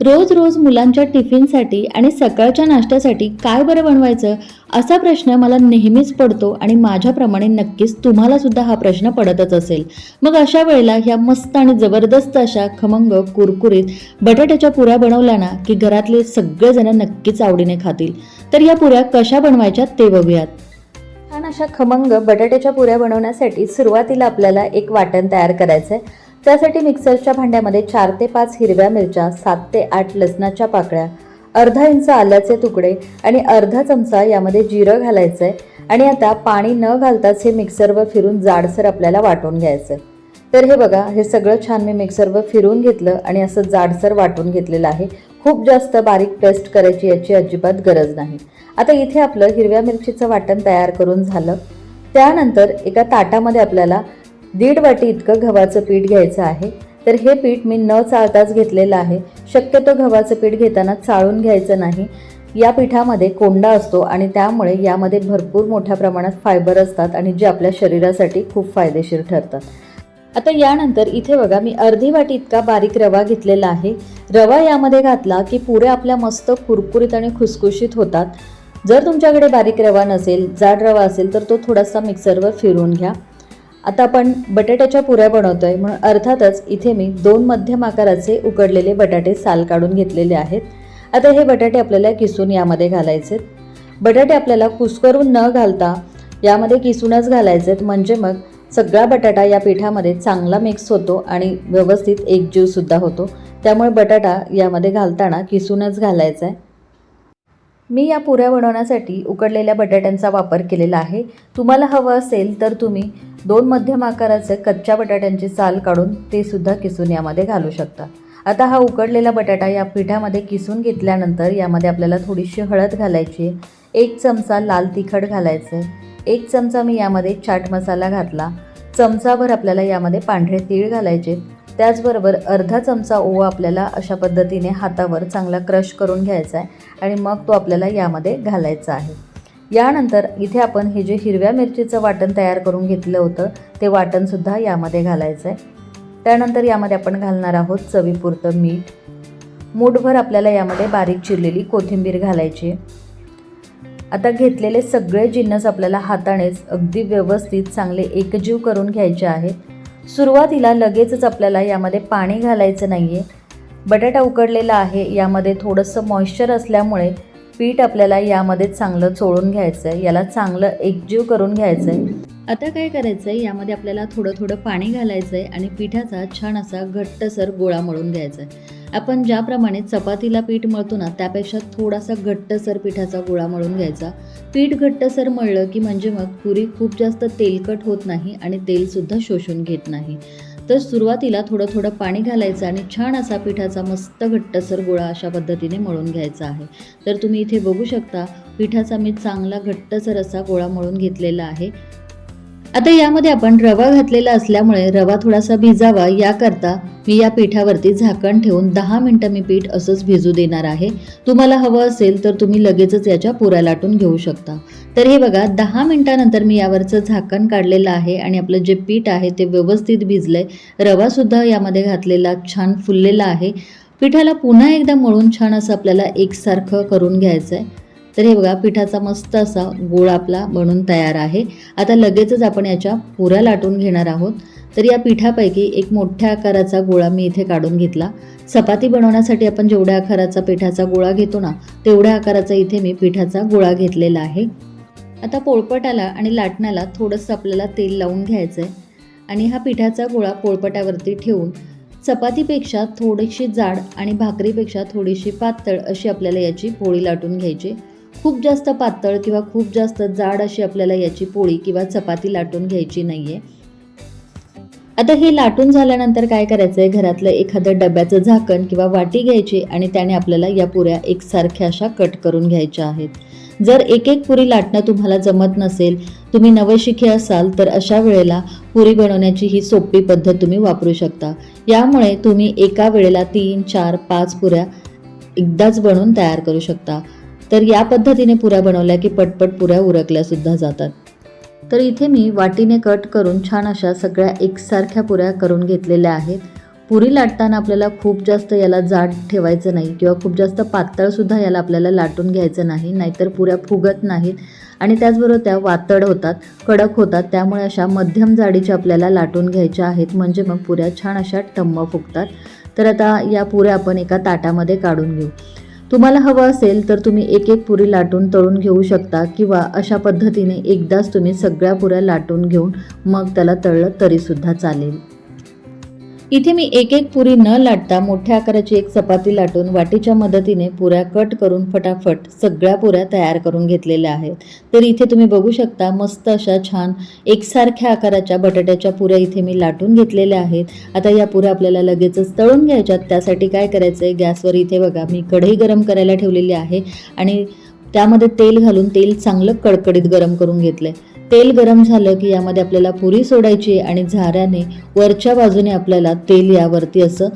रोज रोज मुलांच्या टिफिनसाठी आणि सकाळच्या नाश्त्यासाठी काय बरं बनवायचं असा प्रश्न मला नेहमीच पडतो आणि माझ्याप्रमाणे नक्कीच तुम्हाला सुद्धा हा प्रश्न पडतच असेल. मग अशा वेळेला ह्या मस्त आणि जबरदस्त अशा खमंग कुरकुरीत बटाट्याच्या पुऱ्या बनवल्या ना की घरातले सगळेजण नक्कीच आवडीने खातील. तर या पुऱ्या कशा बनवायच्या ते बघूयात. छान अशा खमंग बटाट्याच्या पुऱ्या बनवण्यासाठी सुरुवातीला आपल्याला एक वाटण तयार करायचं आहे त्यासाठी मिक्सरच्या भांड्यामध्ये चार ते पाच हिरव्या मिरच्या सात ते आठ लसणाच्या पाकळ्या अर्धा इंच आल्याचे तुकडे आणि अर्धा चमचा यामध्ये जिरं घालायचं आहे आणि आता पाणी न घालताच हे मिक्सरवर फिरून जाडसर आपल्याला वाटून घ्यायचं आहे तर हे बघा हे सगळं छान मी मिक्सरवर फिरून घेतलं आणि असं जाडसर वाटून घेतलेलं आहे. खूप जास्त बारीक पेस्ट करायची याची अजिबात गरज नाही. आता इथे आपलं हिरव्या मिरचीचं वाटण तयार करून झालं. त्यानंतर एका ताटामध्ये आपल्याला दीड वाटी इतकं गव्हाचं पीठ घ्यायचं आहे. तर हे पीठ मी न चाळताच घेतलेलं आहे. शक्यतो गव्हाचं पीठ घेताना चाळून घ्यायचं नाही. या पिठामध्ये कोंडा असतो आणि त्यामुळे यामध्ये भरपूर मोठ्या प्रमाणात फायबर असतात आणि जे आपल्या शरीरासाठी खूप फायदेशीर ठरतात. आता यानंतर इथे बघा मी अर्धी वाटी इतका बारीक रवा घेतलेला आहे. रवा यामध्ये घातला की पुऱ्या आपल्या मस्त कुरकुरीत आणि खुसखुशीत होतात. जर तुमच्याकडे बारीक रवा नसेल जाड रवा असेल तर तो थोडासा मिक्सरवर फिरवून घ्या. आता आपण बटाट्याच्या पुऱ्या बनवतोय म्हणून अर्थातच इथे मी दोन मध्यम आकाराचे उकडलेले बटाटे साल काढून घेतलेले आहेत. आता हे बटाटे आपल्याला किसून यामध्ये घालायचे बटाटे आपल्याला कुस्करून न घालता यामध्ये किसूनच घालायचे म्हणजे मग सगळा बटाटा या पिठामध्ये चांगला मिक्स होतो आणि व्यवस्थित एकजीवसुद्धा होतो. त्यामुळे बटाटा यामध्ये घालताना किसूनच घालायचा आहे. मी या पुऱ्या बनवण्यासाठी उकडलेल्या बटाट्यांचा वापर केलेला आहे. तुम्हाला हवं असेल तर तुम्ही दोन मध्यम आकाराचे कच्च्या बटाट्यांची साल काढून ते सुद्धा किसून यामध्ये घालू शकता. आता हा उकडलेला बटाटा या पिठामध्ये किसून घेतल्यानंतर यामध्ये आपल्याला थोडीशी हळद घालायची आहे. एक चमचा लाल तिखट घालायचं आहे एक चमचा मी यामध्ये चाट मसाला घातला. चमचाभर आपल्याला यामध्ये पांढरे तीळ घालायचे. त्याचबरोबर अर्धा चमचा ओवा आपल्याला अशा पद्धतीने हातावर चांगला क्रश करून घ्यायचा आहे आणि मग तो आपल्याला यामध्ये घालायचा आहे. यानंतर इथे आपण हे जे हिरव्या मिरचीचं वाटण तयार करून घेतलं होतं ते वाटणसुद्धा यामध्ये घालायचं आहे. त्यानंतर यामध्ये आपण घालणार आहोत चवीपुरतं मीठ. मूठभर आपल्याला यामध्ये बारीक चिरलेली कोथिंबीर घालायची आता घेतलेले सगळे जिन्नस आपल्याला हातानेच अगदी व्यवस्थित चांगले एकजीव करून घ्यायचे आहेत. सुरुवातीला लगेचच आपल्याला यामध्ये पाणी घालायचं नाही आहे बटाटा उकडलेला आहे यामध्ये थोडंसं मॉइश्चर असल्यामुळे पीठ आपल्याला यामध्ये चांगलं चोळून घ्यायचं आहे याला चांगलं एकजीव करून घ्यायचं आहे आता काय करायचं आहे यामध्ये आपल्याला थोडं थोडं पाणी घालायचं आहे आणि पिठाचा छान असा घट्टसर गोळा मळून घ्यायचा आहे आपण ज्याप्रमाणे चपातीला पीठ मळतो ना त्यापेक्षा थोडासा घट्टसर पिठाचा गोळा मळून घ्यायचा. पीठ घट्टसर मळलं की म्हणजे मग पुरी खूप जास्त तेलकट होत नाही आणि तेलसुद्धा शोषून घेत नाही. तर सुरुवातीला थोडं थोडं पाणी घालायचं आणि छान असा पिठाचा मस्त घट्टसर गोळा अशा पद्धतीने मळून घ्यायचा आहे. तर तुम्ही इथे बघू शकता पिठाचा मी चांगला घट्टसर असा गोळा मळून घेतलेला आहे. आता यामध्ये आपण रवा घातलेला असल्यामुळे रवा थोडासा भिजावा याकरता मी या पिठावरती झाकण ठेवून दहा मिनटं मी पीठ असंच भिजू देणार आहे. तुम्हाला हवं असेल तर तुम्ही लगेचच याच्या पुऱ्या लाटून घेऊ शकता. तर हे बघा दहा मिनटानंतर मी यावरचं झाकण काढलेलं आहे आणि आपलं जे पीठ आहे ते व्यवस्थित भिजलंय. रवासुद्धा यामध्ये घातलेला छान फुललेला आहे. पिठाला पुन्हा एकदा मळून छान असं आपल्याला एकसारखं करून घ्यायचं आहे तर हे बघा पिठाचा मस्त असा गोळा आपला बनून तयार आहे. आता लगेचच आपण याच्या पुऱ्या लाटून घेणार आहोत. तर या पिठापैकी एक मोठ्या आकाराचा गोळा मी इथे काढून घेतला. चपाती बनवण्यासाठी आपण जेवढ्या आकाराचा पिठाचा गोळा घेतो ना तेवढ्या आकाराचा इथे मी पिठाचा गोळा घेतलेला आहे. आता पोळपटाला आणि लाटण्याला थोडंसं आपल्याला तेल लावून घ्यायचं आहे आणि हा पिठाचा गोळा पोळपटावरती ठेवून चपातीपेक्षा थोडीशी जाड आणि भाकरीपेक्षा थोडीशी पातळ अशी आपल्याला याची पोळी लाटून घ्यायची. खूप जास्त पातळ किंवा खूप जास्त जाड अशी आपल्याला याची पोळी किंवा चपाती लाटून घ्यायची नाही आहे आता हे लाटून झाल्यानंतर काय करायचं आहे घरातलं एखादं डब्याचं झाकण किंवा वाटी घ्यायची आणि त्याने आपल्याला या पुऱ्या एकसारख्या अशा कट करून घ्यायच्या आहेत. जर एक एक पुरी लाटणं तुम्हाला जमत नसेल तुम्ही नवशिके असाल तर अशा वेळेला पुरी बनवण्याची ही सोपी पद्धत तुम्ही वापरू शकता. यामुळे तुम्ही एका वेळेला तीन चार पाच पुऱ्या एकदाच बनवून तयार करू शकता. तर या पद्धतीने पुऱ्या बनवल्या की पटपट पुऱ्या उरकल्या सुद्धा जातात. तर इथे मी वाटीने कट करून छान अशा सगळ्या एकसारख्या पुऱ्या करून घेतलेल्या आहेत. पुरी लाटताना आपल्याला खूप जास्त याला जाड ठेवायचं नाही किंवा खूप जास्त पातळसुद्धा याला आपल्याला लाटून घ्यायचं नाही नाहीतर पुऱ्या फुगत नाहीत आणि त्याचबरोबर त्या वातड होतात कडक होतात त्यामुळे अशा मध्यम जाडीच्या आपल्याला लाटून घ्यायच्या आहेत. म्हणजे मग पुऱ्या छान अशा टम्म फुगतात. तर आता या पुऱ्या आपण एका ताटामध्ये काढून घेऊ. तुम्हाला हवं असेल तर तुम्ही एक एक पुरी लाटून तळून घेऊ शकता किंवा अशा पद्धतीने एकदाच तुम्ही सगळ्या पुऱ्या लाटून घेऊन मग त्याला तळलं तरीसुद्धा चालेल. इथे मी एक एक पुरी न लाटता मोठ्या आकाराची एक चपाती लाटून वाटीच्या मदतीने पुऱ्या कट करून फटाफट सगळ्या पुऱ्या तयार करून घेतलेल्या आहेत. तर इथे तुम्ही बघू शकता मस्त अशा छान एकसारख्या आकाराच्या बटाट्याच्या पुऱ्या इथे मी लाटून घेतलेल्या आहेत. आता या पुऱ्या आपल्याला लगेचच तळून घ्यायच्यात. त्यासाठी काय करायचं आहे गॅसवर इथे बघा मी कढई गरम करायला ठेवलेली आहे आणि त्यामध्ये तेल घालून तेल चांगलं कडकडीत गरम करून घेतलं आहे तेल गरम झालं की यामध्ये आपल्याला पुरी सोडायची आणि झाऱ्याने वरच्या बाजूने आपल्याला तेल यावरती असं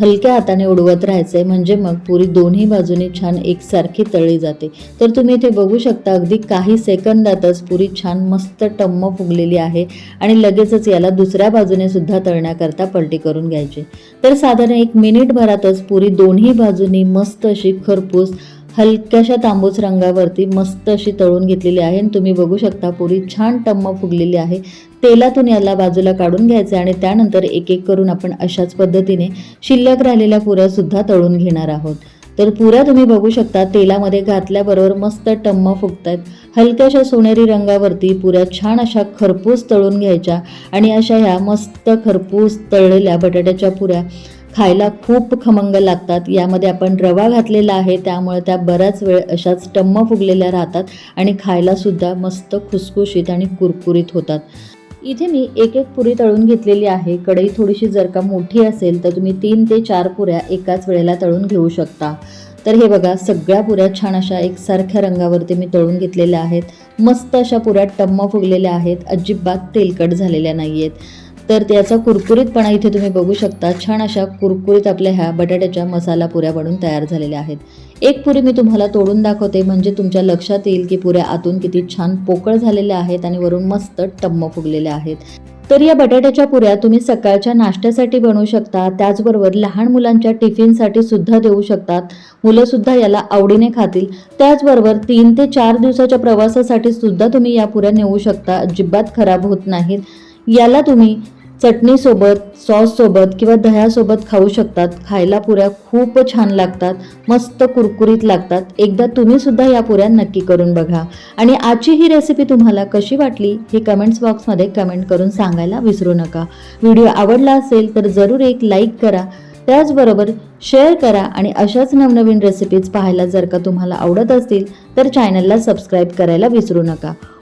हलक्या हाताने उडवत राहायचं आहे म्हणजे मग पुरी दोन्ही बाजूने छान एकसारखी तळली जाते. तर तुम्ही इथे बघू शकता अगदी काही सेकंदातच पुरी छान मस्त टम्म फुगलेली आहे आणि लगेचच याला दुसऱ्या बाजूने सुद्धा तळण्याकरता पलटी करून घ्यायची. तर साधारण एक मिनिटभरातच पुरी दोन्ही बाजूनी मस्त अशी खरपूस हलक्याशा तांबूस रंगावरती मस्त अशी तळून घेतलेली आहे. आणि तुम्ही बघू शकता पुरी छान टम्म फुगलेली आहे. तेलातून याला बाजूला काढून घ्यायचं आणि त्यानंतर एक एक करून आपण अशाच पद्धतीने शिल्लक राहिलेल्या पुऱ्यासुद्धा तळून घेणार आहोत. तर पुऱ्या तुम्ही बघू शकता तेलामध्ये घातल्याबरोबर मस्त टम्म फुगतायत. हलक्याशा सोनेरी रंगावरती पुऱ्या छान अशा खरपूस तळून घ्यायच्या. आणि अशा ह्या मस्त खरपूस तळलेल्या बटाट्याच्या पुऱ्या खायला खूप खमंग लागतात. यामध्ये आपण रवा घातलेला आहे त्यामुळे त्या बराच वेळ अशाच टम्म फुगलेल्या राहतात आणि खायलासुद्धा मस्त खुसखुशीत आणि कुरकुरीत होतात. इथे मी एक एक पुरी तळून घेतलेली आहे. कढई थोडीशी जर का मोठी असेल तर तुम्ही तीन ते चार पुऱ्या एकाच वेळेला तळून घेऊ शकता. तर हे बघा सगळ्या पुऱ्या छान अशा एकसारख्या रंगावरती मी तळून घेतलेल्या आहेत. मस्त अशा पुऱ्या टम्म फुगलेल्या आहेत. अजिबात तेलकट झालेल्या नाही आहेत तर त्याचा कुरकुरीतपणा इथे तुम्ही बघू शकता. छान अशा कुरकुरीत आपल्या ह्या बटाट्याच्या मसाला पुऱ्या बनून तयार झालेल्या आहेत. एक पुरी मी तुम्हाला तोडून दाखवते. म्हणजे तुमच्या लक्षात येईल की पुऱ्या आतून किती छान पोकळ झालेल्या आहेत आणि वरून मस्त टम्म फुगलेल्या आहेत. तर या बटाट्याच्या पुऱ्या तुम्ही सकाळच्या नाश्त्यासाठी बनवू शकता. त्याचबरोबर लहान मुलांच्या टिफिनसाठी सुद्धा देऊ शकतात. मुलंसुद्धा याला आवडीने खातील. त्याचबरोबर तीन ते चार दिवसाच्या प्रवासासाठी सुद्धा तुम्ही या पुऱ्या नेऊ शकता. अजिबात खराब होत नाहीत. याला तुम्ही चटणीसोबत सॉससोबत किंवा दह्यासोबत खाऊ शकतात. खायला पुऱ्या खूप छान लागतात मस्त कुरकुरीत लागतात. एकदा तुम्हीसुद्धा या पुऱ्या नक्की करून बघा. आणि आजची ही रेसिपी तुम्हाला कशी वाटली हे कमेंट्स बॉक्समध्ये कमेंट करून सांगायला विसरू नका. व्हिडिओ आवडला असेल तर जरूर एक लाईक करा. त्याचबरोबर शेअर करा आणि अशाच नवनवीन रेसिपीज पाहायला जर का तुम्हाला आवडत असतील तर चॅनलला सबस्क्राईब करायला विसरू नका.